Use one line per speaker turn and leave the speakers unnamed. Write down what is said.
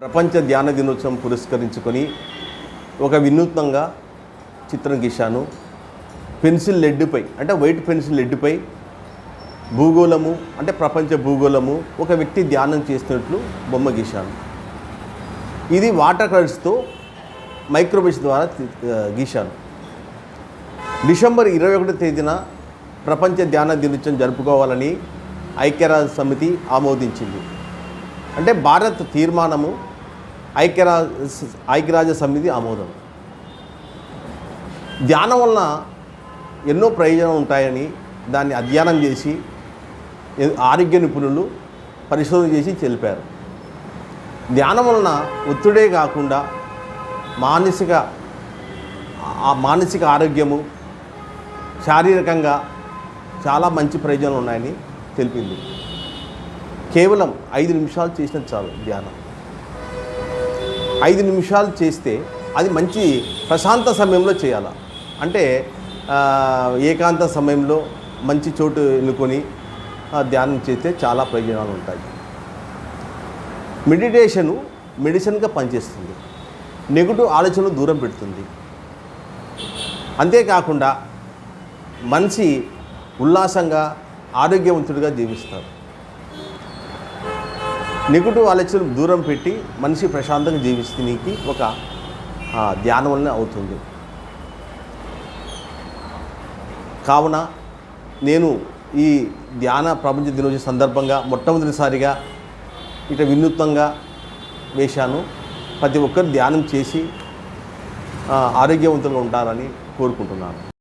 ప్రపంచ ధ్యాన దినోత్సవం పురస్కరించుకొని ఒక వినూత్నంగా చిత్రం గీశాను. పెన్సిల్ లెడ్డుపై అంటే వైట్ పెన్సిల్ లెడ్డుపై భూగోళము అంటే ప్రపంచ భూగోళము ఒక వ్యక్తి ధ్యానం చేస్తున్నట్లు బొమ్మ గీశాను. ఇది వాటర్ కలర్స్తో మైక్రోబేస్ ద్వారా గీశాను. డిసెంబర్ ఇరవై ఒకటో తేదీన ప్రపంచ ధ్యాన దినోత్సవం జరుపుకోవాలని ఐక్యరాజ్య సమితి ఆమోదించింది. అంటే భారత్ తీర్మానము ఐక్యరాజ్య ఐక్యరాజ్య సమితి ఆమోదం. ధ్యానం వలన ఎన్నో ప్రయోజనాలు ఉంటాయని దాన్ని అధ్యయనం చేసి ఆరోగ్య నిపుణులు పరిశోధన చేసి తెలిపారు. ధ్యానం వలన ఒత్తిడే కాకుండా మానసిక మానసిక ఆరోగ్యము శారీరకంగా చాలా మంచి ప్రయోజనాలు ఉన్నాయని తెలిపింది. కేవలం ఐదు నిమిషాలు చేసిన చాలు ధ్యానం. ఐదు నిమిషాలు చేస్తే అది మంచి ప్రశాంత సమయంలో చేయాలి? అంటే ఏకాంత సమయంలో మంచి చోటు ఎన్నుకొని ధ్యానం చేస్తే చాలా ప్రయోజనాలు ఉంటాయి. మెడిటేషను మెడిసిన్గా పనిచేస్తుంది. నెగిటివ్ ఆలోచనలు దూరం పెడుతుంది. అంతేకాకుండా మనిషి ఉల్లాసంగా ఆరోగ్యవంతుడిగా జీవిస్తారు. నెగిటివ్ ఆలోచనలు దూరం పెట్టి మనిషి ప్రశాంతంగా జీవిస్తేనికి ఒక ధ్యానం వల్లనే అవుతుంది. కావున నేను ఈ ధ్యాన ప్రపంచ దినోత్సవం సందర్భంగా మొట్టమొదటిసారిగా ఇక వినూత్నంగా వేశాను. ప్రతి ఒక్కరు ధ్యానం చేసి ఆ, ఆరోగ్యవంతంగా ఉంటారని కోరుకుంటున్నాను.